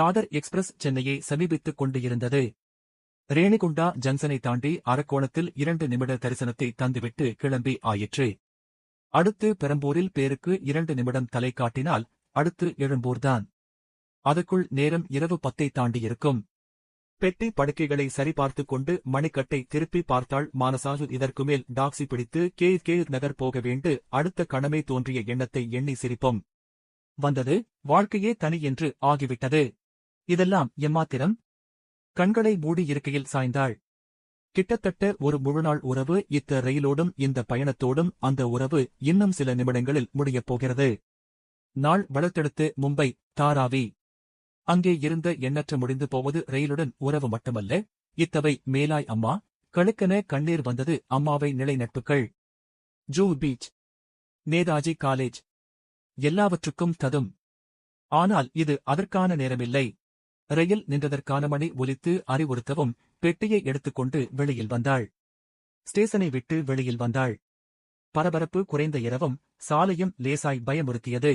Dadar express சென்னையை சமீபித்துக் கொண்டு இருந்தது ரேணிகுண்டா ஜங்ஷனை தாண்டி அரக்கோணத்தில் இரண்டு நிமிட தரிசனத்தை தந்துவிட்டு கிளம்பி ஆயிற்று. அடுத்து பெரம்பூரில் பேருக்கு இரண்டு நிமிடம் தலை காட்டினால் அடுத்து எழும்பூர்தான். அதுக்குள் நேரம் இரவு பத்தை தாண்டியிருக்கும். பெட்டி படுக்கைகளை சரிபார்த்துக் கொண்டு மணிக்கட்டை திருப்பி பார்த்தாள் மானசாசு இதற்கு மேல் டாக்ஸி பிடித்து கே. கே. நகர் போக வேண்டு அடுத்த கணமே தோன்றிய எண்ணத்தை எண்ணி சிரிப்போம். வந்தது. வாழ்க்கையே தனி என்று ஆகிவிட்டது. இதெல்லாம் எம்மாத்திரம்? கண்களை மூடி இருக்கையில் சாய்ந்தாள். கிட்டத்தட்ட ஒரு முழுநாள் உறவு இத்த ரயிலோடும் இந்த பயணத்தோடும் அந்த உறவு இன்னும் சில நிமிடங்களில் முடியப் போகிறது. நாள் வளர்த்தெடுத்து மும்பை தாராவி. அங்கே இருந்த எண்ணற்ற முடிந்து போவது ரயிலுடன் உறவு மட்டுமல்ல இத்தவை மேலாய் அம்மா கழுக்கென கண்ணீர் வந்தது அம்மாவை நிலை நட்புகள் ஜூ பீச். நேதாஜி காலேஜ். எல்லாவற்றுக்கும் ததும். ஆனால் இது அதற்கான நேரமில்லை. ரயில் நின்றதற்கான மணி ஒலித்து அறிவுறுத்தவும் பெட்டியை எடுத்துக்கொண்டு வெளியில் வந்தாள். ஸ்டேஷனை விட்டு வெளியில் வந்தாள். பரபரப்பு குறைந்த இரவும் சாலையும் லேசாய் பயமுறுத்தியது.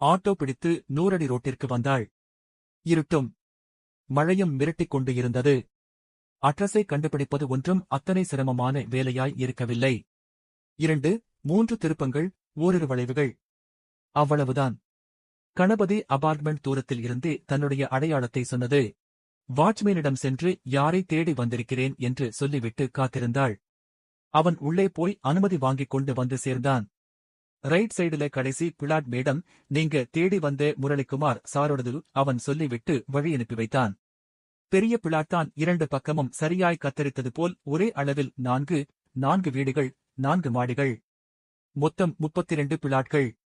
ஆட்டோ பிடித்து நூறடி ரோட்டிற்கு வந்தாள். இருட்டும். மழையும் மிரட்டிக் கொண்டு இருந்தது. அட்ரஸை கண்டுபிடிப்பது ஒன்றும் அத்தனை சிரமமான வேலையாய் இருக்கவில்லை. இரண்டு மூன்று திருப்பங்கள் ஓரிரு வளைவுகள். அவ்வளவுதான். கணபதி அபார்ட்மெண்ட் தூரத்தில் இருந்தே தன்னுடைய அடையாளத்தை சொன்னது. வாட்ச்மேனிடம் சென்று யாரை தேடி வந்திருக்கிறேன்? என்று சொல்லிவிட்டு காத்திருந்தாள். அவன் உள்ளே போய் அனுமதி வாங்கிக் கொண்டு வந்து சேர்ந்தான். ரைட் சைடுல கடைசி பிளாட் மேடம் நீங்க தேடி வந்த முரளிக்குமார் சாரோடது அவன் சொல்லிவிட்டு வழி அனுப்பி வைத்தான். பெரிய பிளாட்தான் இரண்டு பக்கமும் சரியாய் கத்தரித்தது போல் ஒரே அளவில் நான்கு நான்கு வீடுகள் நான்கு மாடிகள். மொத்தம் முப்பத்திரண்டு பிளாட்கள்.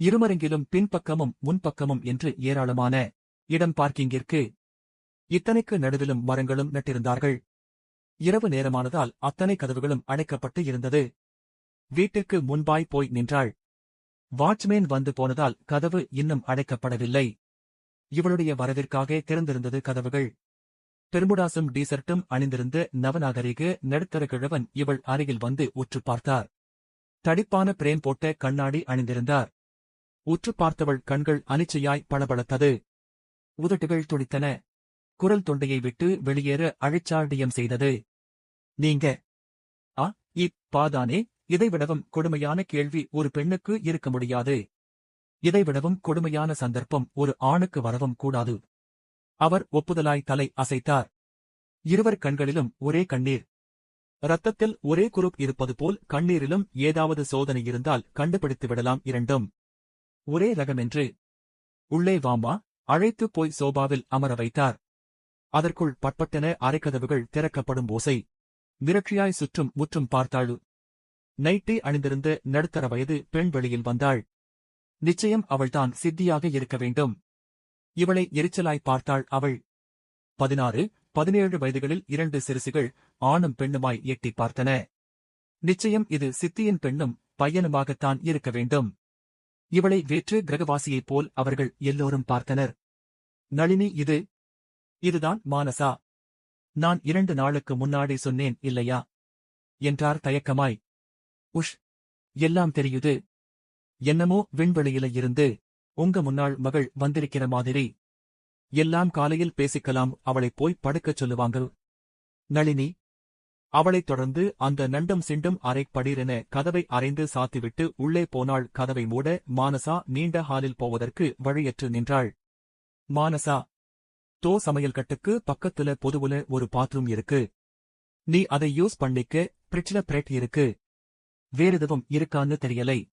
இருமருங்கிலும் பின்பக்கமும் முன்பக்கமும் என்று ஏராளமான இடம் பார்க்கிங்கிற்கு இத்தனைக்கு நடுவிலும் மரங்களும் நட்டிருந்தார்கள். இரவு நேரமானதால் அத்தனை கதவுகளும் அடைக்கப்பட்டு இருந்தது. வீட்டிற்கு முன்பாய் போய் நின்றாள். வாட்ச்மேன் வந்து போனதால் கதவு இன்னும் அடைக்கப்படவில்லை. இவளுடைய வரவிற்காக திறந்திருந்தது கதவுகள். பெருமுடாசும் டீசர்ட்டும் அணிந்திருந்த நவநாகரிக நடுத்தர கிழவன் இவள் அருகில் வந்து உற்று பார்த்தார். தடிப்பான பிரேம் போட்ட கண்ணாடி அணிந்திருந்தார். உற்று பார்த்தவள் கண்கள் அனிச்சையாய் பளபளத்தது. உதட்டுகள் துடித்தன. குரல் தொண்டையை விட்டு வெளியேற அழிச்சாடியம் செய்தது. நீங்க? ஆ இப்பாதானே இதைவிடவும் கொடுமையான கேள்வி ஒரு பெண்ணுக்கு இருக்க முடியாது. இதைவிடவும் கொடுமையான சந்தர்ப்பம் ஒரு ஆணுக்கு வரவும் கூடாது. அவர் ஒப்புதலாய் தலை அசைத்தார். இருவர் கண்களிலும் ஒரே கண்ணீர். ரத்தத்தில் ஒரே குரூப் இருப்பது போல் கண்ணீரிலும் ஏதாவது சோதனை இருந்தால் கண்டுபிடித்து விடலாம் இரண்டும். ஒரே ரகமென்று. உள்ளே வாமா அழைத்துப் போய் சோபாவில் அமர வைத்தார். அதற்குள் பட்பட்டென அரைக்கதவுகள் திறக்கப்படும் ஓசை. மிரட்சியாய் சுற்றும் முற்றும் பார்த்தாள். நைட்டி அணிந்திருந்த நடுத்தர வயது பெண் வெளியில் வந்தாள். நிச்சயம் அவள்தான் சித்தியாக இருக்க வேண்டும். இவளை எரிச்சலாய் பார்த்தாள் அவள். பதினாறு பதினேழு வயதுகளில் இரண்டு சிறுசுகள் ஆணும் பெண்ணுமாய் எட்டிப் பார்த்தன. நிச்சயம் இது சித்தியின் பெண்ணும் பையனுமாகத்தான் இருக்க வேண்டும். இவளை வேற்று கிரகவாசியைப் போல் அவர்கள் எல்லோரும் பார்த்தனர். நளினி இது இதுதான் மானசா. நான் இரண்டு நாளுக்கு முன்னாடி சொன்னேன் இல்லையா? என்றார் தயக்கமாய். உஷ் எல்லாம் தெரியுது. என்னமோ விண்வெளியில இருந்து உங்க முன்னாள் மகள் வந்திருக்கிற மாதிரி. எல்லாம் காலையில் பேசிக்கலாம் அவளைப் போய் படுக்கச் சொல்லுவாங்க. நளினி அவளைத் தொடர்ந்து அந்த நண்டம் சிண்டும் அரைப்படீரென படீரென கதவை அரைந்து சாத்திவிட்டு உள்ளே போனாள். கதவை மூட மானசா நீண்ட ஹாலில் போவதற்கு வழியற்று நின்றாள். மானசா தோ சமையல் கட்டுக்கு பக்கத்துல பொதுவுல ஒரு பாத்ரூம் இருக்கு. நீ அதை யூஸ் பண்ணிக்க பிரிட்ஜ்ல பிரெட் இருக்கு. வேறெதுவும் இருக்கான்னு தெரியலை.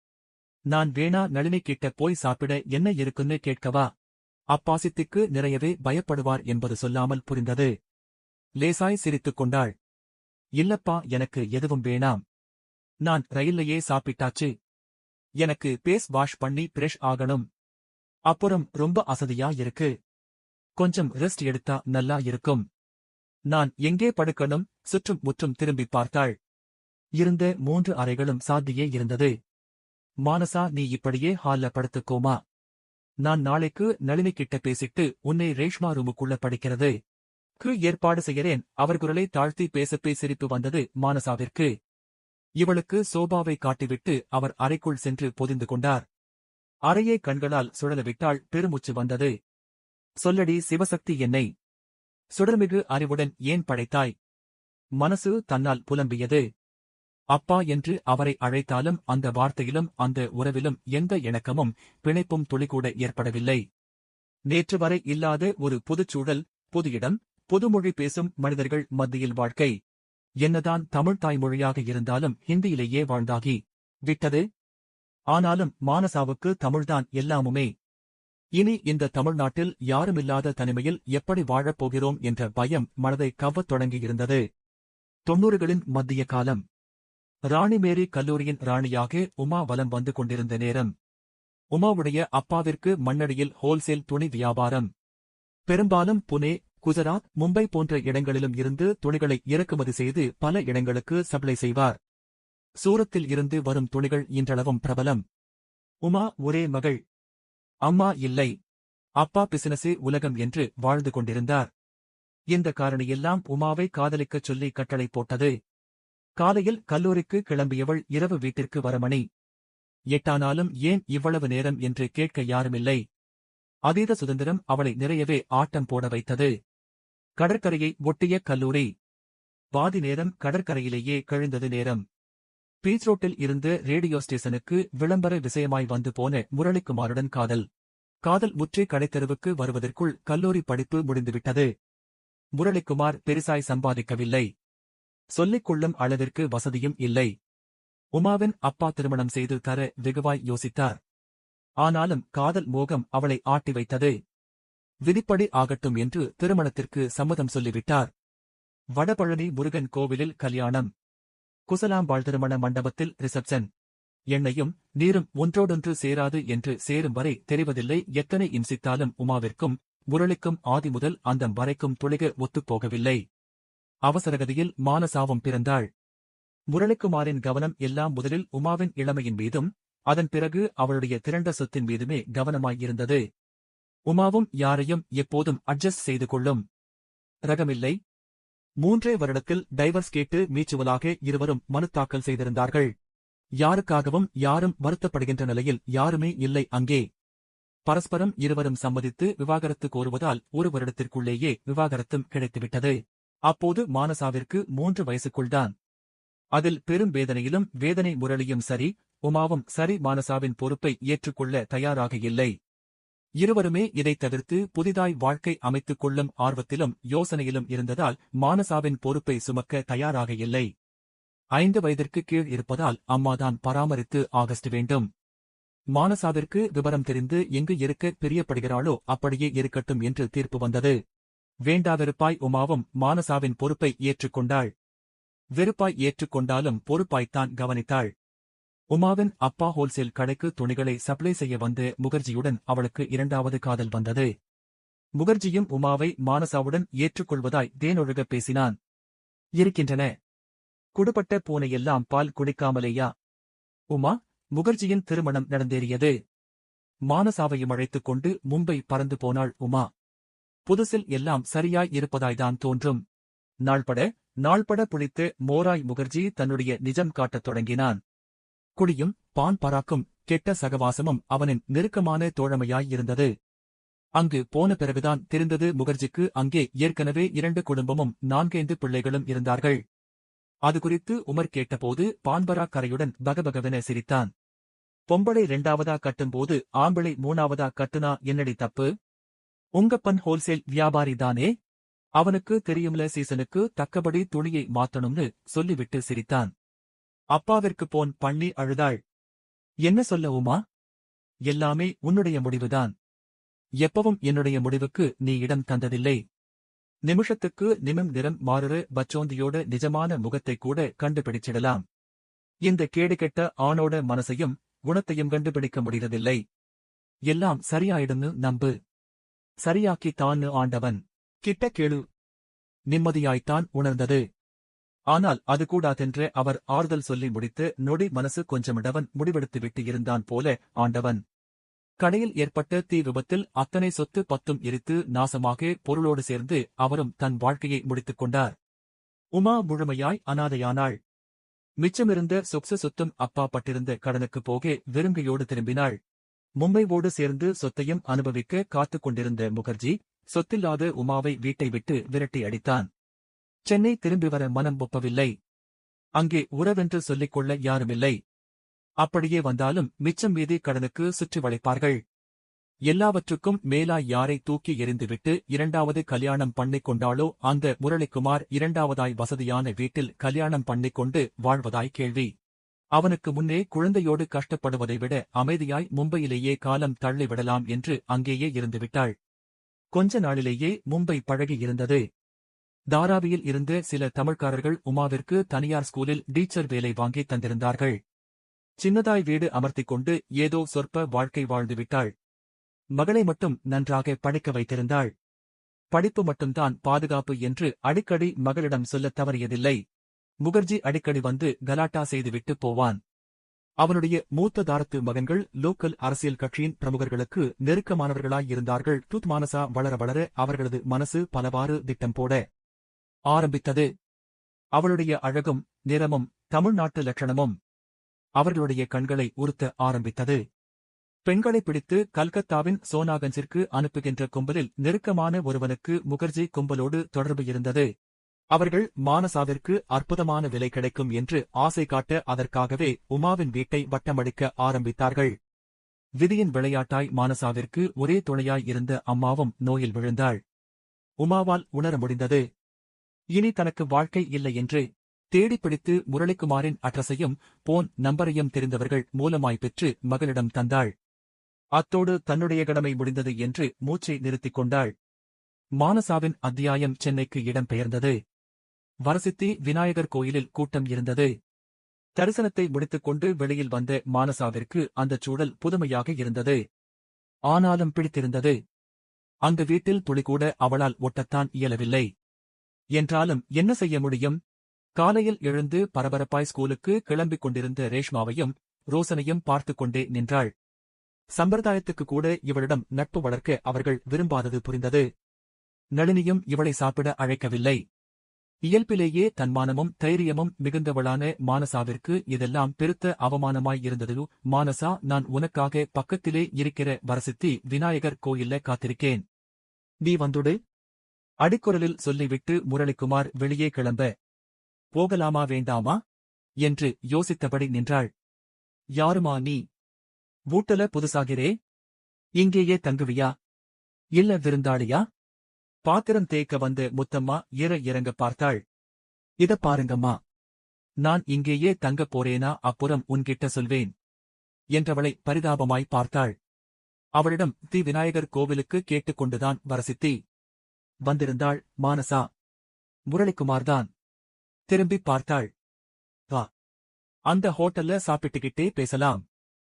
நான் வேணா நளினி கிட்ட போய் சாப்பிட என்ன இருக்குன்னு கேட்கவா? அப்பாசித்திக்கு நிறையவே பயப்படுவார் என்பது சொல்லாமல் புரிந்தது. லேசாய் சிரித்துக் கொண்டாள். இல்லப்பா எனக்கு எதுவும் வேணாம். நான் ரயில்லையே சாப்பிட்டாச்சு. எனக்கு பேஸ் வாஷ் பண்ணி பிரஷ் ஆகணும். அப்புறம் ரொம்ப அசதியா இருக்கு. கொஞ்சம் ரெஸ்ட் எடுத்தா நல்லா இருக்கும். நான் எங்கே படுக்கணும்? சுற்றும் முற்றும் திரும்பி பார்த்தாள். இருந்த மூன்று அறைகளும் சாத்தியே இருந்தது. மானசா நீ இப்படியே ஹால்ல படுத்துக்கோமா? நான் நாளைக்கு நளினி கிட்ட பேசிட்டு உன்னை ரேஷ்மா ரூமுக்குள்ள படிக்கிறது. க்கு ஏற்பாடு செய்கிறேன் அவர் குரலை தாழ்த்தி பேசப்பே சிரிப்பு வந்தது மானசாவிற்கு. இவளுக்கு சோபாவை காட்டிவிட்டு அவர் அறைக்குள் சென்று பொதிந்து கொண்டார். அறையை கண்களால் சுழலவிட்டால் பெருமூச்சு வந்தது. சொல்லடி சிவசக்தி என்னை. சுடர்மிகு அறிவுடன் ஏன் படைத்தாய்? மனசு தன்னால் புலம்பியது. அப்பா என்று அவரை அழைத்தாலும் அந்த வார்த்தையிலும் அந்த உறவிலும் எந்த இணக்கமும் பிணைப்பும் துளிகூட ஏற்படவில்லை. நேற்று வரை இல்லாத ஒரு புதுச்சூழல் புது இடம் புதுமொழி பேசும் மனிதர்கள் மத்தியில் வாழ்க்கை. என்னதான் தமிழ் தாய்மொழியாக இருந்தாலும் ஹிந்தியிலேயே வாழ்ந்தாகி விட்டது. ஆனாலும் மானசாவுக்கு தமிழ்தான் எல்லாமுமே. இனி இந்த தமிழ்நாட்டில் யாருமில்லாத தனிமையில் எப்படி வாழப் போகிறோம் என்ற பயம் மனதை கவ்வத் தொடங்கியிருந்தது. தொன்னூறுகளின் மத்திய காலம். ராணிமேரி கல்லூரியின் ராணியாக உமா வலம் வந்து கொண்டிருந்த நேரம். உமாவுடைய அப்பாவிற்கு மண்ணடியில் ஹோல்சேல் துணி வியாபாரம். பெரும்பாலும் புனே குஜராத் மும்பை போன்ற இடங்களிலும் இருந்து துணிகளை இறக்குமதி செய்து பல இடங்களுக்கு சப்ளை செய்வார். சூரத்தில் இருந்து வரும் துணிகள் இன்றளவும் பிரபலம். உமா ஒரே மகள். அம்மா இல்லை. அப்பா பிசினஸே உலகம் என்று வாழ்ந்து கொண்டிருந்தார். இந்த காரணியெல்லாம் உமாவை காதலிக்கச் சொல்லி கட்டளை போட்டது. காலையில் கல்லூரிக்கு கிளம்பியவள் இரவு வீட்டிற்கு வரமணி. எட்டானாலும் ஏன் இவ்வளவு நேரம் என்று கேட்க யாருமில்லை. அதீத சுதந்திரம் அவளை நிறையவே ஆட்டம் போட வைத்தது. கடற்கரையை ஒட்டிய கல்லூரி. பாதி நேரம் கடற்கரையிலேயே கழிந்தது நேரம். பீச் ரோட்டில் இருந்து ரேடியோ ஸ்டேஷனுக்கு விளம்பர விஷயமாய் வந்து போன முரளிக்குமாருடன் காதல். காதல் முற்றி கடைத்தெருவுக்கு வருவதற்குள் கல்லூரி படிப்பு முடிந்துவிட்டது. முரளிக்குமார் பெரிசாய் சம்பாதிக்கவில்லை. சொல்லிக் கொள்ளும் அளவிற்கு வசதியும் இல்லை. உமாவின் அப்பா திருமணம் செய்து தர வெகுவாய் யோசித்தார். ஆனாலும் காதல் மோகம் அவளை ஆட்டி வைத்தது. விதிப்படி ஆகட்டும் என்று திருமணத்திற்கு சம்மதம் சொல்லிவிட்டார். வடபழனி முருகன் கோவிலில் கல்யாணம். குசலாம்பாள் திருமண மண்டபத்தில் ரிசப்ஷன். எண்ணையும் நீரும் ஒன்றோடொன்று சேராது என்று சேரும் வரை தெரிவதில்லை. எத்தனை இம்சித்தாலும் உமாவிற்கும் முரளிக்கும் ஆதி முதல் அந்தம் வரைக்கும் துளிக ஒத்துப்போகவில்லை அவசரகதியில் மானசாவும் பிறந்தாள். முரளிக்குமாரின் கவனம் எல்லாம் முதலில் உமாவின் இளமையின் மீதும் அதன் பிறகு அவளுடைய திரண்ட சொத்தின் மீதுமே கவனமாயிருந்தது. உமாவும் யாரையும் எப்போதும் அட்ஜஸ்ட் செய்து கொள்ளும். ரகமில்லை. மூன்றே வருடத்தில் டைவர்ஸ் கேட்டு மீச்சுவலாக இருவரும் மனு தாக்கல் செய்திருந்தார்கள். யாருக்காகவும் யாரும் வருத்தப்படுகின்ற நிலையில் யாருமே இல்லை அங்கே. பரஸ்பரம் இருவரும் சம்மதித்து விவாகரத்து கோருவதால் ஒரு வருடத்திற்குள்ளேயே விவாகரத்தும் கிடைத்துவிட்டது. அப்போது மானசாவிற்கு மூன்று வயசுக்குள்தான். அதில் பெரும் வேதனையிலும் வேதனை முரளியும் சரி உமாவும் சரி மானசாவின் பொறுப்பை ஏற்றுக்கொள்ள தயாராக இல்லை. இருவருமே இதைத் தவிர்த்து புதிதாய் வாழ்க்கை அமைத்துக் கொள்ளும் ஆர்வத்திலும் யோசனையிலும் இருந்ததால் மானசாவின் பொறுப்பை சுமக்க தயாராக இல்லை. ஐந்து வயதிற்கு கீழ் இருப்பதால் அம்மாதான் பராமரித்து ஆகஸ்ட் வேண்டும். மானசாவிற்கு விவரம் தெரிந்து எங்கு இருக்க பிரியப்படுகிறாளோ அப்படியே இருக்கட்டும் என்று தீர்ப்பு வந்தது. வேண்டாவிருப்பாய் உமாவும் மானசாவின் பொறுப்பை ஏற்றுக்கொண்டாள். வெறுப்பாய் ஏற்றுக்கொண்டாலும் பொறுப்பாய்த்தான் கவனித்தாள். உமாவின் அப்பா ஹோல்சேல் கடைக்கு துணிகளை சப்ளை செய்ய வந்து முகர்ஜியுடன் அவளுக்கு இரண்டாவது காதல் வந்தது. முகர்ஜியும் உமாவை மானசாவுடன் ஏற்றுக்கொள்வதாய் தேனொழுக பேசினான். இருக்கின்றன. குடுபட்ட பூனையெல்லாம் பால் குடிக்காமலேயா? உமா முகர்ஜியின் திருமணம் நடந்தேறியது. மானசாவையும் அழைத்துக் கொண்டு மும்பை பறந்து போனாள் உமா. புதுசில் எல்லாம் சரியாய் இருப்பதாய்தான் தோன்றும். நாள்பட நாள்பட புளித்து மோராய் முகர்ஜி தன்னுடைய நிஜம் காட்டத் தொடங்கினான். குடியும் பான் பராக்கும் கெட்ட சகவாசமும் அவனின் நெருக்கமான தோழமையாயிருந்தது. அங்கு போன பிறகுதான் தெரிந்தது முகர்ஜிக்கு அங்கே ஏற்கனவே இரண்டு குடும்பமும் நான்கைந்து பிள்ளைகளும் இருந்தார்கள். அது குறித்து உமர் கேட்டபோது பான்பரா கரையுடன் பகபகவென சிரித்தான். பொம்பளை இரண்டாவதா கட்டும்போது ஆம்பளை மூணாவதா கட்டுனா என்னடி தப்பு? உங்கப்பன் ஹோல்சேல் வியாபாரி தானே? அவனுக்கு தெரியும்ல சீசனுக்கு தக்கபடி துணியை மாத்தணும்னு சொல்லிவிட்டு சிரித்தான். அப்பாவிற்கு போன் பண்ணி அழுதாள். என்ன சொல்ல உமா? எல்லாமே உன்னுடைய முடிவுதான். எப்பவும் என்னுடைய முடிவுக்கு நீ இடம் தந்ததில்லை. நிமிஷத்துக்கு நிமிம் நிறம் மாறுற பச்சோந்தியோட நிஜமான முகத்தை கூட கண்டுபிடிச்சிடலாம். இந்த கேடுகெட்ட ஆணோட மனசையும் குணத்தையும் கண்டுபிடிக்க முடியறதில்லை எல்லாம் சரியாயிடுன்னு நம்பு. சரியாக்கி தான்னு ஆண்டவன். கிட்ட கேளு. நிம்மதியாய்த்தான் உணர்ந்தது. ஆனால் அது கூடாதென்று அவர் ஆறுதல் சொல்லி முடித்து நொடி மனசு கொஞ்சமிடவன் முடிவெடுத்துவிட்டு இருந்தான் போல ஆண்டவன். கடையில் ஏற்பட்ட தீ விபத்தில் அத்தனை சொத்து பத்தும் எரித்து நாசமாக பொருளோடு சேர்ந்து அவரும் தன் வாழ்க்கையை முடித்துக் கொண்டார். உமா முழுமையாய் அனாதையானாள். மிச்சமிருந்த சொக்ச சொத்தும் அப்பா பட்டிருந்த கடனுக்கு போக வெறுங்கையோடு திரும்பினாள். மும்பைவோடு சேர்ந்து சொத்தையும் அனுபவிக்க காத்துக் கொண்டிருந்த முகர்ஜி சொத்தில்லாத உமாவை வீட்டை விட்டு விரட்டி அடித்தான். சென்னை திரும்பி வர மனம் ஒப்பவில்லை. அங்கே உறவென்று சொல்லிக் கொள்ள யாருமில்லை. அப்படியே வந்தாலும் மிச்சம் மீதி கடனுக்கு சுற்றி வளைப்பார்கள். எல்லாவற்றுக்கும் மேலாய் யாரை தூக்கி எறிந்துவிட்டு இரண்டாவது கல்யாணம் பண்ணிக் கொண்டாலோ அந்த முரளிக்குமார் இரண்டாவதாய் வசதியான வீட்டில் கல்யாணம் பண்ணிக் கொண்டு வாழ்வதாய் கேள்வி. அவனுக்கு முன்னே குழந்தையோடு கஷ்டப்படுவதை விட அமைதியாய் மும்பையிலேயே காலம் தள்ளிவிடலாம் என்று அங்கேயே இருந்துவிட்டாள். கொஞ்ச நாளிலேயே மும்பை பழகியிருந்தது. தாராவியில் இருந்த சில தமிழ்காரர்கள் உமாவிற்கு தனியார் ஸ்கூலில் டீச்சர் வேலை வாங்கி தந்திருந்தார்கள். சின்னதாய் வீடு அமர்த்திக் கொண்டு ஏதோ சொற்ப வாழ்க்கை வாழ்ந்துவிட்டாள் மகளை மட்டும் நன்றாக படிக்க வைத்திருந்தாள். படிப்பு மட்டும்தான் பாதுகாப்பு என்று அடிக்கடி மகளிடம் சொல்லத் தவறியதில்லை. முகர்ஜி அடிக்கடி வந்து கலாட்டா செய்துவிட்டு போவான். அவனுடைய மூத்த தாரத்து மகன்கள் லோக்கல் அரசியல் கட்சியின் பிரமுகர்களுக்கு நெருக்கமானவர்களாயிருந்தார்கள் தூத் மானசா வளர வளர அவர்களது மனசு பலவாறு திட்டம் போட ஆரம்பித்தது. அவளுடைய அழகும் நிறமும் தமிழ்நாட்டு லட்சணமும் அவர்களுடைய கண்களை உறுத்த ஆரம்பித்தது. பெண்களை பிடித்து கல்கத்தாவின் சோனாகஞ்சிற்கு அனுப்புகின்ற கும்பலில் நெருக்கமான ஒருவனுக்கு முகர்ஜி கும்பலோடு தொடர்பு இருந்தது. அவர்கள் மானசாவிற்கு அற்புதமான விலை கிடைக்கும் என்று ஆசை காட்ட அதற்காகவே உமாவின் வீட்டை வட்டமடிக்க ஆரம்பித்தார்கள். விதியின் விளையாட்டாய் மானசாவிற்கு ஒரே துணையாய் இருந்த அம்மாவும் நோயில் விழுந்தாள். உமாவால் உணர முடிந்தது. இனி தனக்கு வாழ்க்கை இல்லை என்று தேடிப்பிடித்து முரளிக்குமாரின் அட்ரஸையும் போன் நம்பரையும் தெரிந்தவர்கள் மூலமாய் பெற்று மகளிடம் தந்தாள். அத்தோடு தன்னுடைய கடமை முடிந்தது என்று மூச்சை நிறுத்திக் கொண்டாள். மானசாவின் அத்தியாயம் சென்னைக்கு இடம்பெயர்ந்தது வரசித்தி விநாயகர் கோயிலில் கூட்டம் இருந்தது. தரிசனத்தை முடித்துக் கொண்டு வெளியில் வந்த மானசாவிற்கு அந்தச் சூழல் புதுமையாக இருந்தது. ஆனாலும் பிடித்திருந்தது. அந்த வீட்டில் துளிகூட அவளால் ஒட்டத்தான் இயலவில்லை. என்றாலும் என்ன செய்ய முடியும்? காலையில் எழுந்து பரபரப்பாய் ஸ்கூலுக்கு கிளம்பிக் கொண்டிருந்த ரேஷ்மாவையும் ரோசனையும் பார்த்துக் கொண்டே நின்றாள். சம்பிரதாயத்துக்கு கூட இவளிடம் நட்பு வளர்க்க அவர்கள் விரும்பாதது புரிந்தது. நளினியும் இவளை சாப்பிட அழைக்கவில்லை. இயல்பிலேயே தன்மானமும் தைரியமும் மிகுந்தவளான மானசாவிற்கு இதெல்லாம் பெருத்த அவமானமாயிருந்தது மானசா நான் உனக்காக பக்கத்திலே இருக்கிற வரசித்தி விநாயகர் கோயில்ல காத்திருக்கேன். நீ வந்துடு. அடிக்குரலில் சொல்லிவிட்டு முரளிக்குமார் வெளியே கிளம்ப போகலாமா வேண்டாமா? என்று யோசித்தபடி நின்றாள். யாருமா நீ? வூட்டல புதுசாகிறே? இங்கேயே தங்குவியா? இல்ல விருந்தாளியா? பாத்திரம் தேய்க்க வந்த முத்தம்மா இற இறங்க பார்த்தாள். இத பாருங்கம்மா நான் இங்கேயே தங்கப் போறேனா அப்புறம் உன்கிட்ட சொல்வேன் என்றவளை பரிதாபமாய் பார்த்தாள். அவளிடம் தி விநாயகர் கோவிலுக்கு கேட்டுக்கொண்டுதான் வரசித்தி. வந்திருந்தாள் மானசா முரளிக்குமார்தான். திரும்பி பார்த்தாள். வா. அந்த ஹோட்டல்ல சாப்பிட்டுக்கிட்டே பேசலாம்.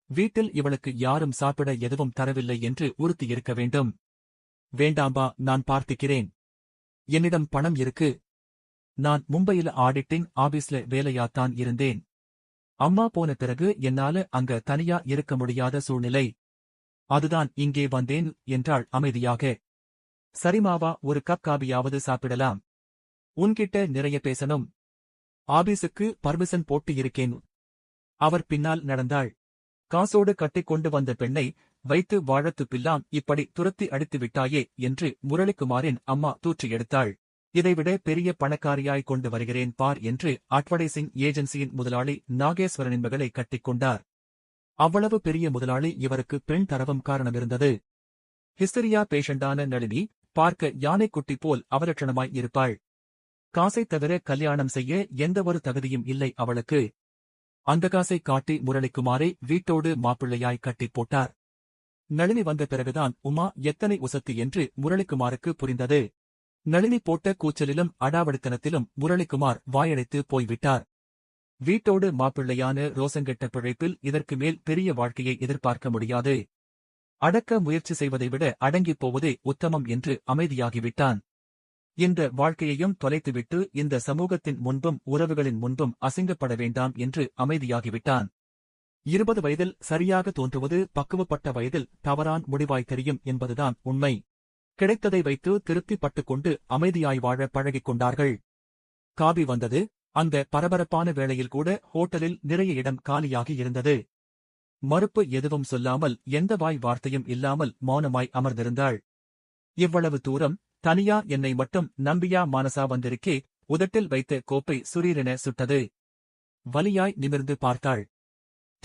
வீட்டில் இவளுக்கு யாரும் சாப்பிட எதுவும் தரவில்லை என்று உறுத்தி இருக்க வேண்டும். வேண்டாம்பா நான் பார்த்துக்கிறேன். என்னிடம் பணம் இருக்கு. நான் மும்பையில ஆடிட்டிங் ஆபீஸ்ல வேலையாத்தான் இருந்தேன். அம்மா போன பிறகு என்னால அங்க தனியா இருக்க முடியாத சூழ்நிலை. அதுதான் இங்கே வந்தேன் என்றாள் அமைதியாக. சரிமாவா ஒரு கப் காபியாவது சாப்பிடலாம். உன்கிட்ட நிறைய பேசணும். ஆபீஸுக்கு பர்மிஷன் போட்டு இருக்கேன். அவர் பின்னால் நடந்தாள். காசோடு கட்டிக்கொண்டு வந்த பெண்ணை வைத்து வாழத்து பில்லாம் இப்படி துரத்தி அடித்து விட்டாயே என்று முரளிக்குமாரின் அம்மா தூற்றி எடுத்தாள். இதைவிட பெரிய பணக்காரியாய் கொண்டு வருகிறேன் பார் என்று அட்வர்டைசிங் ஏஜென்சியின் முதலாளி நாகேஸ்வரனின் மகளை கட்டிக்கொண்டார் அவ்வளவு பெரிய முதலாளி இவருக்கு பெண் தரவும் காரணமிருந்தது ஹிஸ்டரியா பேஷண்டான நளினி பார்க்க யானைக்குட்டி போல் அவலட்சணமாய் இருப்பாள். காசை தவிர கல்யாணம் செய்ய எந்தவொரு தகுதியும் இல்லை அவளுக்கு. அந்த காசை காட்டி முரளிக்குமாரை வீட்டோடு மாப்பிள்ளையாய் கட்டிப் போட்டார். நளினி வந்த பிறகுதான் உமா எத்தனை உசத்து என்று முரளிக்குமாருக்கு புரிந்தது. நளினி போட்ட கூச்சலிலும் அடாவடித்தனத்திலும் முரளிக்குமார் வாயடைத்து போய்விட்டார். வீட்டோடு மாப்பிள்ளையான ரோசங்கெட்ட பிழைப்பில் இதற்கு மேல் பெரிய வாழ்க்கையை எதிர்பார்க்க முடியாது. அடக்க முயற்சி செய்வதை விட அடங்கிப் போவதே உத்தமம் என்று அமைதியாகிவிட்டான். இந்த வாழ்க்கையையும் தொலைத்துவிட்டு இந்த சமூகத்தின் முன்பும் உறவுகளின் முன்பும் அசிங்கப்பட வேண்டாம் என்று அமைதியாகிவிட்டான். இருபது வயதில் சரியாக தோன்றுவது பக்குவப்பட்ட வயதில் தவறான் முடிவாய் தெரியும் என்பதுதான் உண்மை. கிடைத்ததை வைத்து திருப்தி பட்டுக்கொண்டு அமைதியாய் வாழ பழகிக் கொண்டார்கள். காபி வந்தது. அந்த பரபரப்பான வேளையில் கூட ஹோட்டலில் நிறைய இடம் காலியாகி இருந்தது. மறுப்பு எதுவும் சொல்லாமல் எந்த வாய் வார்த்தையும் இல்லாமல் மௌனமாய் அமர்ந்திருந்தாள். இவ்வளவு தூரம் தனியா என்னை மட்டும் நம்பியா மானசா வந்திருக்கே உதட்டில் வைத்த கோப்பை சுரீரென சுட்டது. வலியாய் நிமிர்ந்து பார்த்தாள்.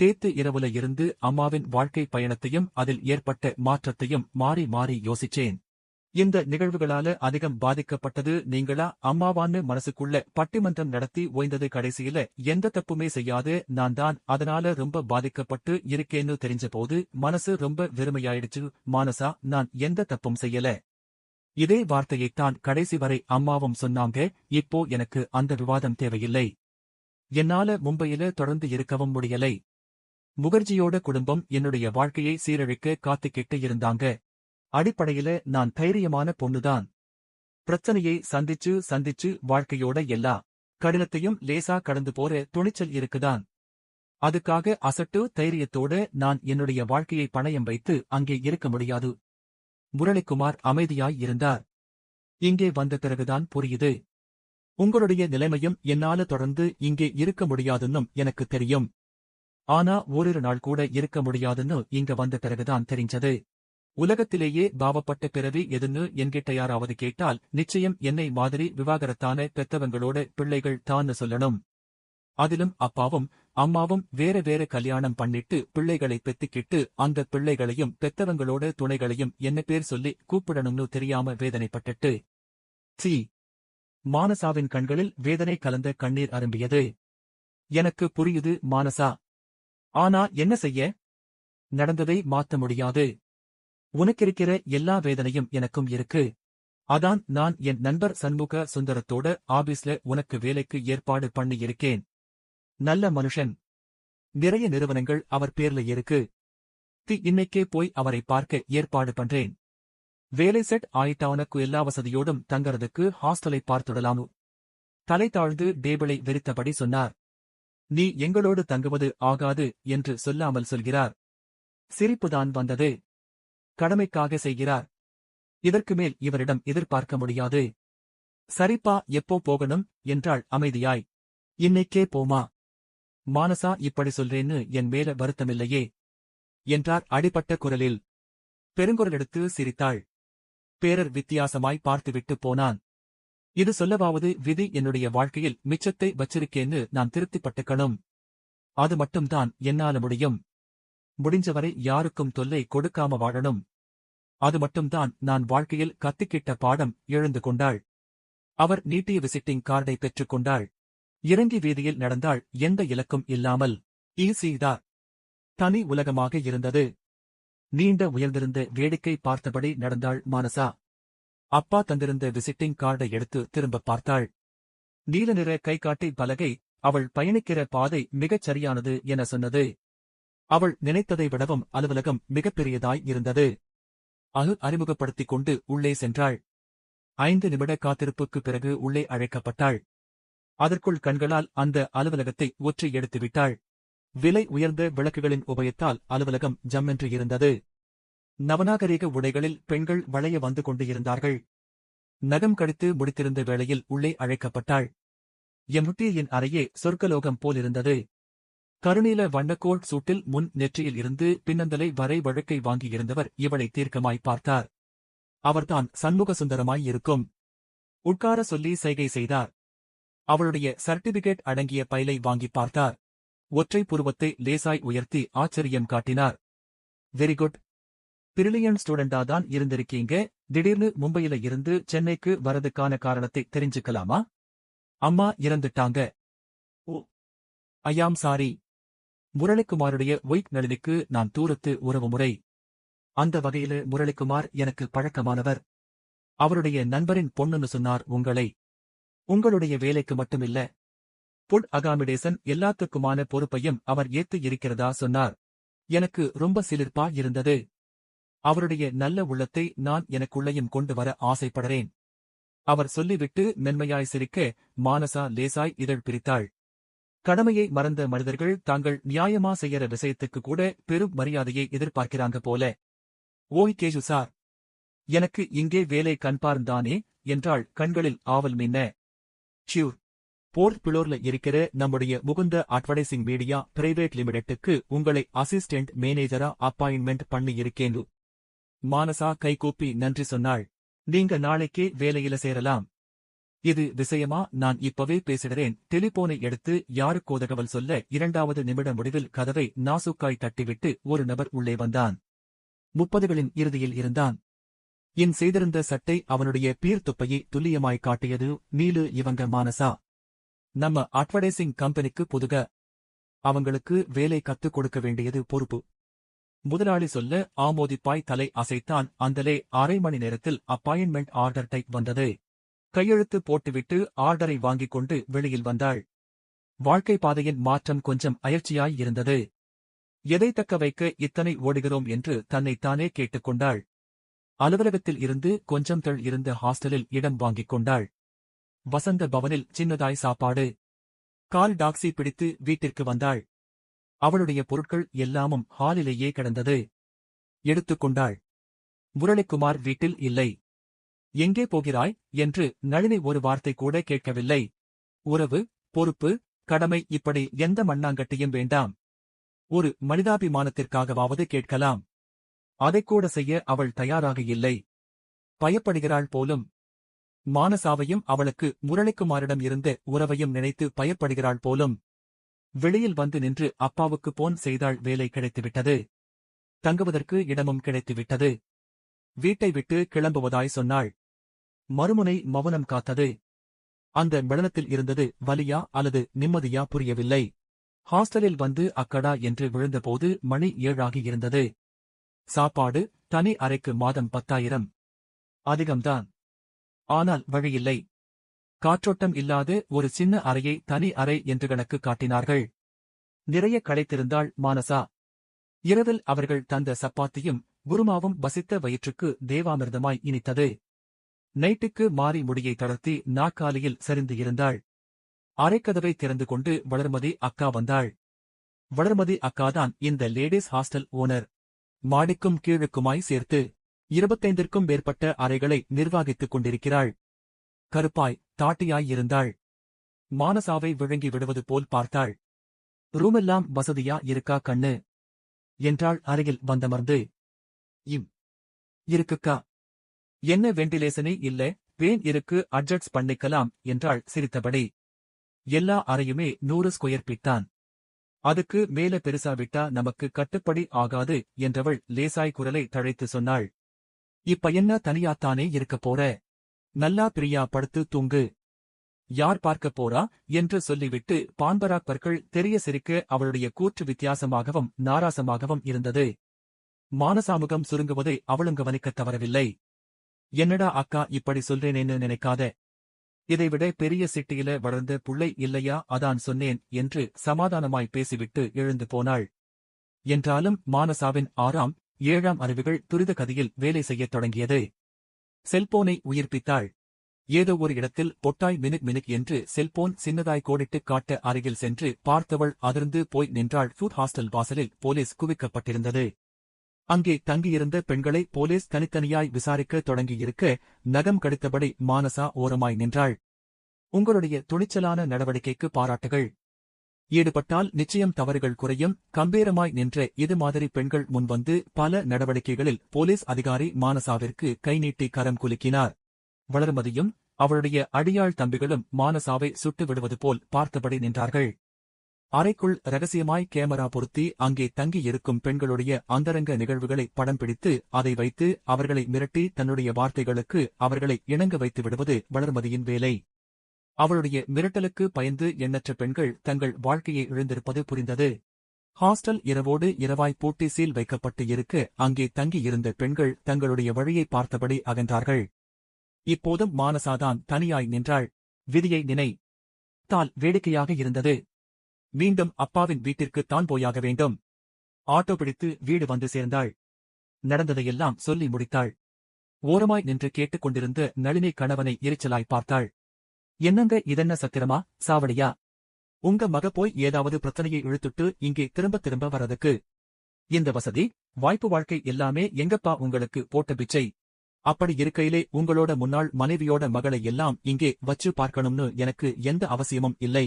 தேத்து இரவுல இருந்து அம்மாவின் வாழ்க்கை பயணத்தையும் அதில் ஏற்பட்ட மாற்றத்தையும் மாறி மாறி யோசிச்சேன். இந்த நிகழ்வுகளால அதிகம் பாதிக்கப்பட்டது நீங்களா? அம்மாவான்னு மனசுக்குள்ள பட்டிமன்றம் நடத்தி ஓய்ந்தது கடைசியில எந்த தப்புமே செய்யாது நான் தான். அதனால ரொம்ப பாதிக்கப்பட்டு இருக்கேன்னு தெரிஞ்சபோது மனசு ரொம்ப வெறுமையாயிடுச்சு. மானசா நான் எந்த தப்பும் செய்யல. இதே வார்த்தையைத்தான் கடைசி வரை அம்மாவும் சொன்னாங்க. இப்போ எனக்கு அந்த விவாதம் தேவையில்லை. என்னால மும்பையில தொடர்ந்து இருக்கவும் முடியலை. முகர்ஜியோட குடும்பம் என்னுடைய வாழ்க்கையை சீரழிக்க காத்துக்கிட்டு இருந்தாங்க. அடிப்படையில நான் தைரியமான பொண்ணுதான். பிரச்சனையை சந்திச்சு சந்திச்சு வாழ்க்கையோட எல்லா கடினத்தையும் லேசா கடந்து போற துணிச்சல் இருக்குதான். அதுக்காக அசட்டு தைரியத்தோட நான் என்னுடைய வாழ்க்கையை பணயம் வைத்து அங்கே இருக்க முடியாது. முரளிக்குமார் அமைதியாய் இருந்தார். இங்கே வந்த பிறகுதான் புரியுது. உங்களுடைய நிலைமையும் என்னால தொடர்ந்து இங்கே இருக்க முடியாதுன்னும் எனக்கு தெரியும். ஆனா ஓரிரு நாள் கூட இருக்க முடியாதுன்னு இங்க வந்த பிறகுதான் தெரிஞ்சது. உலகத்திலேயே பாவப்பட்ட பிறவி எதுன்னு என்கிட்ட யாராவது கேட்டால் நிச்சயம் என்னை மாதிரி விவாகரத்தான பெத்தவங்களோட பிள்ளைகள் தான்னு சொல்லணும். அதிலும் அப்பாவும் அம்மாவும் வேற வேற கல்யாணம் பண்ணிட்டு பிள்ளைகளை பெத்துக்கிட்டு அந்த பிள்ளைகளையும் பெத்தவங்களோட துணைகளையும் என்ன பேர் சொல்லி கூப்பிடணும்னு தெரியாம வேதனைப்பட்டுட்டு. சி. மானசாவின் கண்களில் வேதனை கலந்த கண்ணீர் அரும்பியது. எனக்கு புரியுது மானசா. ஆனா என்ன செய்ய? நடந்ததை மாத்த முடியாது. உனக்கிருக்கிற எல்லா வேதனையும் எனக்கும் இருக்கு. அதான் நான் என் நண்பர் சண்முக சுந்தரத்தோட ஆபீஸ்ல உனக்கு வேலைக்கு ஏற்பாடு பண்ணி இருக்கேன் நல்ல மனுஷன். நிறைய நிறுவனங்கள் அவர் பேர்ல இருக்கு. தி இன்னைக்கே போய் அவரை பார்க்க ஏற்பாடு பண்றேன். வேலை செட் ஆயிட்டவனுக்கு எல்லா வசதியோடும் தங்கறதுக்கு ஹாஸ்டலை பார்த்துடலாமு. தலை தாழ்ந்து டேபிளை வெறித்தபடி சொன்னார். நீ எங்களோடு தங்குவது ஆகாது என்று சொல்லாமல் சொல்கிறார். சிரிப்புதான் வந்தது. கடமைக்காக செய்கிறார். இதற்கு மேல் இவரிடம் எதிர்பார்க்க முடியாது. சரிப்பா எப்போ போகணும்? என்றாள் அமைதியாய். இன்னைக்கே போமா? மானசா இப்படி சொல்றேன்னு என் மேல வருத்தமில்லையே? என்றார் அடிபட்ட குரலில். பெருங்குரல் எடுத்து சிரித்தாள். பேரர் வித்தியாசமாய் பார்த்துவிட்டு போனான். இது சொல்லவாவது விதி என்னுடைய வாழ்க்கையில் மிச்சத்தை வச்சிருக்கேன்னு நான் திருப்திப்பட்டுக்கணும். அது மட்டும்தான் என்னால முடியும். முடிஞ்சவரை யாருக்கும் தொல்லை கொடுக்காம வாழணும். அது மட்டும்தான் நான் வாழ்க்கையில் கத்துக்கிட்ட பாடம் எழுந்து கொண்டாள். அவர் நீட்டிய விசிட்டிங் கார்டை பெற்றுக் கொண்டாள். இறங்கி வீதியில் நடந்தாள். எந்த இலக்கும் இல்லாமல். ஈசீதா தனி உலகமாக இருந்தது. நீண்ட உயர்ந்திருந்த வேடிக்கை பார்த்தபடி நடந்தாள் மானசா. அப்பா தந்திருந்த விசிட்டிங் கார்டை எடுத்து திரும்ப பார்த்தாள். நீல நிற கைகாட்டி பலகை அவள் பயணிக்கிற பாதை மிகச் சரியானது என சொன்னது. அவள் நினைத்ததை விடவும் அலுவலகம் மிகப்பெரியதாய் இருந்தது. அது அறிமுகப்படுத்திக் கொண்டு உள்ளே சென்றாள். ஐந்து நிமிட காத்திருப்புக்குப் பிறகு உள்ளே அழைக்கப்பட்டாள். அதற்குள் கண்களால் அந்த அலுவலகத்தை ஒற்றி எடுத்துவிட்டாள் விலை உயர்ந்த விளக்குகளின் உபயத்தால் அலுவலகம் ஜம்மென்று இருந்தது. நவநாகரீக உடைகளில் பெண்கள் வளைய வந்து கொண்டு இருந்தார்கள் நகம் கடித்து முடித்திருந்த வேளையில் உள்ளே அழைக்கப்பட்டாள். எம்முட்டியின் அறையே சொர்க்கலோகம் போலிருந்தது. கருணீல வண்ணக்கோட் சூட்டில் முன் நெற்றியில் இருந்து பின்னந்தலை வரை வழக்கை வாங்கியிருந்தவர் இவளை தீர்க்கமாய் பார்த்தார். அவர்தான் சண்முக சுந்தரமாய் இருக்கும். உட்கார சொல்லி சைகை செய்தார். அவளுடைய சர்டிபிகேட் அடங்கிய பைலை வாங்கி பார்த்தார். ஒற்றை புருவத்தை லேசாய் உயர்த்தி ஆச்சரியம் காட்டினார். வெரி குட் பிரிலியன் ஸ்டூடெண்டா தான் இருந்திருக்கீங்க. திடீர்னு மும்பையில இருந்து சென்னைக்கு வரதுக்கான காரணத்தை தெரிஞ்சுக்கலாமா? அம்மா இறந்துட்டாங்க. ஓ ஐயாம் சாரி. முரளிக்குமாருடைய ஒயிட் நளினிக்கு நான் தூரத்து உறவு முறை. அந்த வகையில முரளிக்குமார் எனக்கு பழக்கமானவர். அவருடைய நண்பரின் பொண்ணுன்னு சொன்னார் உங்களை. உங்களுடைய வேலைக்கு மட்டுமில்ல. புட் அகாமிடேசன் எல்லாத்துக்குமான பொறுப்பையும் அவர் ஏத்து இருக்கிறதா சொன்னார். எனக்கு ரொம்ப சிலிர்ப்பா இருந்தது. அவருடைய நல்ல உள்ளத்தை நான் எனக்குள்ளையும் கொண்டு வர ஆசைப்படுறேன். அவர் சொல்லிவிட்டு மென்மையாய் சிரிக்க மானசா லேசாய் இதழ் பிரித்தாள். கடமையை மறந்த மனிதர்கள் தாங்கள் நியாயமா செய்யற விஷயத்துக்கு கூட பெரும் மரியாதையை எதிர்பார்க்கிறாங்க போல. ஓய் கேஜு சார் எனக்கு இங்கே வேலை கண்பார்ந்தானே என்றாள் கண்களில் ஆவல் மின்ன. ஷியூர் போர்ட் பிளோர்ல இருக்கிற நம்முடைய முகுந்த அட்வர்டைசிங் மீடியா பிரைவேட் லிமிடெட்டுக்கு உங்களை அசிஸ்டன்ட் மேனேஜரா அப்பாயின்மெண்ட் பண்ணி இருக்கேன். மானசா கைகூப்பி நன்றி சொன்னாள். நீங்க நாளைக்கே வேலையில சேரலாம். இது விஷயமா? நான் இப்பவே பேசிடுறேன். டெலிபோனை எடுத்து யாருக்கோ தகவல் சொல்ல இரண்டாவது நிமிட முடிவில் கதவை நாசுக்காய் தட்டிவிட்டு ஒரு நபர் உள்ளே வந்தான். முப்பதுகளின் இறுதியில் இருந்தான். என் செய்திருந்த சட்டை அவனுடைய பீர்த்துப்பையை துல்லியமாய் காட்டியது நீலு இவங்க மானசா. நம்ம அட்வர்டைசிங் கம்பெனிக்கு புதுக. அவங்களுக்கு வேலை கத்துக் கொடுக்க வேண்டியது பொறுப்பு. முதலாளி சொல்ல ஆமோதிப்பாய் தலை அசைத்தான். அந்தலே அரை மணி நேரத்தில் அப்பாயின்மெண்ட் ஆர்டர் டைப் வந்தது. கையெழுத்து போட்டுவிட்டு ஆர்டரை வாங்கிக் கொண்டு வெளியில் வந்தாள். வாழ்க்கை பாதையின் மாற்றம் கொஞ்சம் அயற்சியாய் இருந்தது. எதை தக்க வைக்க இத்தனை ஓடுகிறோம்? என்று தன்னைத்தானே கேட்டுக்கொண்டாள் அலுவலகத்தில் இருந்து கொஞ்சம் தள் இருந்த ஹாஸ்டலில் இடம் வாங்கிக் கொண்டாள். வசந்த பவனில் சின்னதாய் சாப்பாடு. கால் டாக்ஸி பிடித்து வீட்டிற்கு வந்தாள். அவளுடைய பொருட்கள் எல்லாமும் ஹாலிலேயே கிடந்தது. எடுத்துக்கொண்டாள் முரளிக்குமார் வீட்டில் இல்லை. எங்கே போகிறாய்? என்று நளினி ஒரு வார்த்தை கூட கேட்கவில்லை. உறவு பொறுப்பு கடமை இப்படி எந்த மண்ணாங்கட்டியும் வேண்டாம். ஒரு மனிதாபிமானத்திற்காகவாவது கேட்கலாம். அதைக்கூட செய்ய அவள் தயாராக இல்லை. பயப்படுகிறாள் போலும். மானசாவையும் அவளுக்கு முரளிக்குமாரிடம் இருந்த உறவையும் நினைத்து பயப்படுகிறாள் போலும். வெளியில் வந்து நின்று அப்பாவுக்கு போன் செய்தாள் வேலை கிடைத்துவிட்டது. தங்குவதற்கு இடமும் கிடைத்துவிட்டது. வீட்டை விட்டு கிளம்புவதாய் சொன்னாள். மறுமுனை மௌனம் காத்தது. அந்த மெளனத்தில் இருந்தது வலியா அல்லது நிம்மதியா புரியவில்லை. ஹாஸ்டலில் வந்து அக்கடா என்று விழுந்தபோது மணி ஏழாகி இருந்தது. சாப்பாடு தனி அறைக்கு மாதம் பத்தாயிரம். அதிகம்தான். ஆனால் வழியில்லை. காற்றோட்டம் இல்லாத ஒரு சின்ன அறையை தனி அறை என்று கணக்கு காட்டினார்கள். நிறைய களைத்திருந்தாள் மானசா. இரவில் அவர்கள் தந்த சப்பாத்தியும் குருமாவும் வசித்த வயிற்றுக்கு தேவாமிர்தமாய் இனித்தது. நைட்டுக்கு மாறி முடியை தளர்த்தி நாக்காலியில் சரிந்து இருந்தாள். அரைக்கதவை திறந்து கொண்டு வளர்மதி அக்கா வந்தாள். வளர்மதி அக்காதான் இந்த லேடிஸ் ஹாஸ்டல் ஓனர். மாடிக்கும் கீழுக்குமாய் சேர்த்து இருபத்தைந்திற்கும் மேற்பட்ட அறைகளை நிர்வாகித்துக் கொண்டிருக்கிறாள். கருப்பாய் தாட்டியாய் இருந்தாள். மானசாவை விழுங்கி விடுவது போல் பார்த்தாள். ரூமெல்லாம் வசதியா இருக்கா கண்ணு? என்றாள் அருகில் வந்தமர்ந்து. இம் இருக்குக்கா. என்ன வெண்டிலேசனே இல்ல வேன் இருக்கு அட்ஜஸ்ட் பண்ணிக்கலாம் என்றாள் சிரித்தபடி. எல்லா அறையுமே நூறு ஸ்கொயர் ஃபீட் தான். அதுக்கு மேல பெருசா விட்டா நமக்கு கட்டுப்படி ஆகாது என்றவள் லேசாய் குரலை தழைத்து சொன்னாள். இப்ப என்ன தனியாத்தானே இருக்கப் போற? நல்லா பிரியா படுத்து தூங்கு. யார் பார்க்கப் போறா? என்று சொல்லிவிட்டு பான்பராக்பர்கள் தெரிய சிரிக்க அவளுடைய கூற்று வித்தியாசமாகவும் நாராசமாகவும் இருந்தது. மானசாமுகம் சுருங்குவதை அவளும் கவனிக்கத் தவறவில்லை. என்னடா அக்கா இப்படி சொல்றேனேன்னு நினைக்காத. இதைவிட பெரிய சிட்டியில வளர்ந்த புள்ளை இல்லையா? அதான் சொன்னேன் என்று சமாதானமாய் பேசிவிட்டு எழுந்து போனாள். என்றாலும் மானசாவின் ஆறாம் ஏழாம் அறிவுகள் துரித கதியில் வேலை செய்யத் தொடங்கியது. செல்போனை உயிர்ப்பித்தாள். ஏதோ ஒரு இடத்தில் பொட்டாய் மினுக் மினுக் என்று செல்போன் சின்னதாய் கோடிட்டு காட்ட அருகில் சென்று பார்த்தவள் அதிர்ந்து போய் நின்றாள். ஃபுட் ஹாஸ்டல் வாசலில் போலீஸ் குவிக்கப்பட்டிருந்தது. அங்கே தங்கியிருந்த பெண்களை போலீஸ் தனித்தனியாய் விசாரிக்க தொடங்கியிருக்க நகம் கடித்தபடி மானசா ஓரமாய் நின்றாள். உங்களுடைய துணிச்சலான நடவடிக்கைக்கு பாராட்டுகள். ஈடுபட்டால் நிச்சயம் தவறுகள் குறையும். கம்பீரமாய் நின்ற இது மாதிரி பெண்கள் முன்வந்து பல நடவடிக்கைகளில் போலீஸ் அதிகாரி மானசாவிற்கு கைநீட்டி கரம் குலுக்கினார். வளர்மதியும் அவளுடைய அடியாள் தம்பிகளும் மானசாவை சுட்டு விடுவது போல் பார்த்தபடி நின்றார்கள். அறைக்குள் ரகசியமாய் கேமரா பொருத்தி அங்கே தங்கியிருக்கும் பெண்களுடைய அந்தரங்க நிகழ்வுகளை படம் பிடித்து அதை வைத்து அவர்களை மிரட்டி தன்னுடைய வார்த்தைகளுக்கு அவர்களை இணங்க வைத்து விடுவது வளர்மதியின் வேலை. அவளுடைய மிரட்டலுக்கு பயந்து எண்ணற்ற பெண்கள் தங்கள் வாழ்க்கையை இழந்திருப்பது புரிந்தது. ஹாஸ்டல் இரவோடு இரவாய் பூட்டி சீல் வைக்கப்பட்டு இருக்க அங்கே தங்கியிருந்த பெண்கள் தங்களுடைய வழியை பார்த்தபடி அகன்றார்கள். இப்போதும் மானசாதான் தனியாய் நின்றாள். விதியை நினை. தால் வேடிக்கையாக இருந்தது. மீண்டும் அப்பாவின் வீட்டிற்கு தான் போயாக வேண்டும். ஆட்டோ பிடித்து வீடு வந்து சேர்ந்தாள். நடந்ததையெல்லாம் சொல்லி முடித்தாள். ஓரமாய் நின்று கேட்டுக் கொண்டிருந்த நளினி கணவனை எரிச்சலாய் பார்த்தாள். என்னங்க இதென்ன சத்திரமா? சாவடியா? உங்க மக போய் ஏதாவது பிரச்சனையை இழுத்துட்டு இங்கே திரும்ப திரும்ப வரதுக்கு இந்த வசதி வாய்ப்பு வாழ்க்கை எல்லாமே எங்கப்பா உங்களுக்கு போட்ட பிச்சை? அப்படி இருக்கையிலே உங்களோட முன்னாள் மனைவியோட மகளை எல்லாம் இங்கே வச்சு பார்க்கணும்னு எனக்கு எந்த அவசியமும் இல்லை.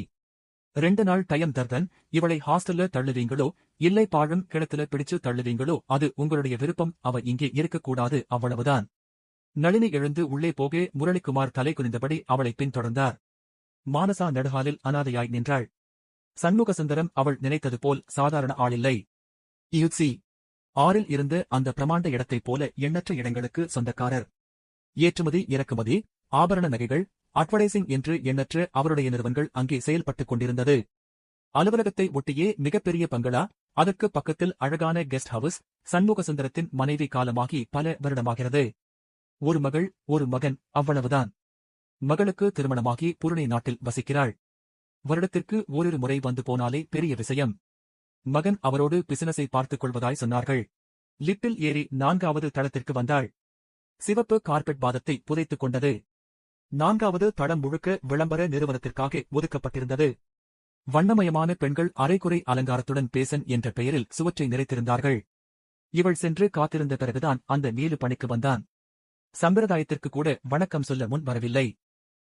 ரெண்டு நாள் டயம் தர்தன் இவளை ஹாஸ்டல்ல தள்ளுவீங்களோ இல்லை பாழும் கிணத்துல பிடிச்சு தள்ளுவீங்களோ அது உங்களுடைய விருப்பம் அவ இங்கே இருக்கக்கூடாது அவ்வளவுதான். நளினி எழுந்து உள்ளே போகே முரளிக்குமார் தலை குனிந்தபடி அவளை பின்தொடர்ந்தார். மானசா நெடுகாலில் அனாதையாய் நின்றாள். சண்முகசுந்தரம் அவள் நினைத்தது போல் சாதாரண ஆளில்லை யுசி. ஆறில் இருந்து அந்த பிரமாண்ட இடத்தைப் போல எண்ணற்ற இடங்களுக்கு சொந்தக்காரர். ஏற்றுமதி இறக்குமதி ஆபரண நகைகள் அட்வர்டைசிங் என்று எண்ணற்ற அவருடைய நிறுவனங்கள் அங்கே செயல்பட்டுக் கொண்டிருந்தது. அலுவலகத்தை ஒட்டியே மிகப்பெரிய பங்களா அதற்கு பக்கத்தில் அழகான கெஸ்ட் ஹவுஸ் சண்முகசுந்தரத்தின் மனைவி காலமாகி பல வருடமாகிறது. ஒரு மகள் ஒரு மகன் அவ்வளவுதான். மகளுக்கு திருமணமாகி புருணை நாட்டில் வசிக்கிறாள். வருடத்திற்கு ஓரிரு முறை வந்து போனாலே பெரிய விஷயம். மகன் அவரோடு பிசினஸை பார்த்துக் கொள்வதாய் சொன்னார்கள். லிட்டில் ஏறி நான்காவது தளத்திற்கு வந்தாள். சிவப்பு கார்பெட் பாதத்தை புதைத்துக் கொண்டது. நான்காவது தடம் முழுக்க விளம்பர நிறுவனத்திற்காக ஒதுக்கப்பட்டிருந்தது. வண்ணமயமான பெண்கள் அரைக்குறை அலங்காரத்துடன் பேசன் என்ற பெயரில் சுவற்றை நிறைத்திருந்தார்கள். இவள் சென்று காத்திருந்த பிறகுதான் அந்த நீலு பணிக்கு வந்தான். சம்பிரதாயத்திற்கு கூட வணக்கம் சொல்ல முன் வரவில்லை.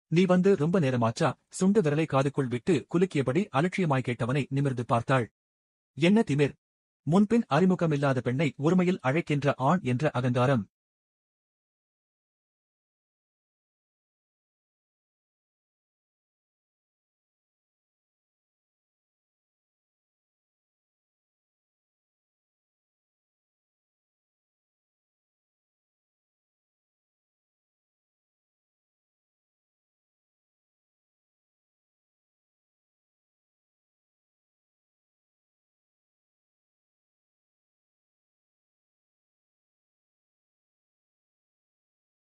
நீ வந்து ரொம்ப நேரமாச்சா? சுண்டு விரலை காதுக்குள் விட்டு குலுக்கியபடி அலட்சியமாய் கேட்டவனை நிமிர்ந்து பார்த்தாள். என்ன திமிர்? முன்பின் அறிமுகமில்லாத பெண்ணை ஒருமையில் அழைக்கின்ற ஆண் என்ற அகங்காரம்.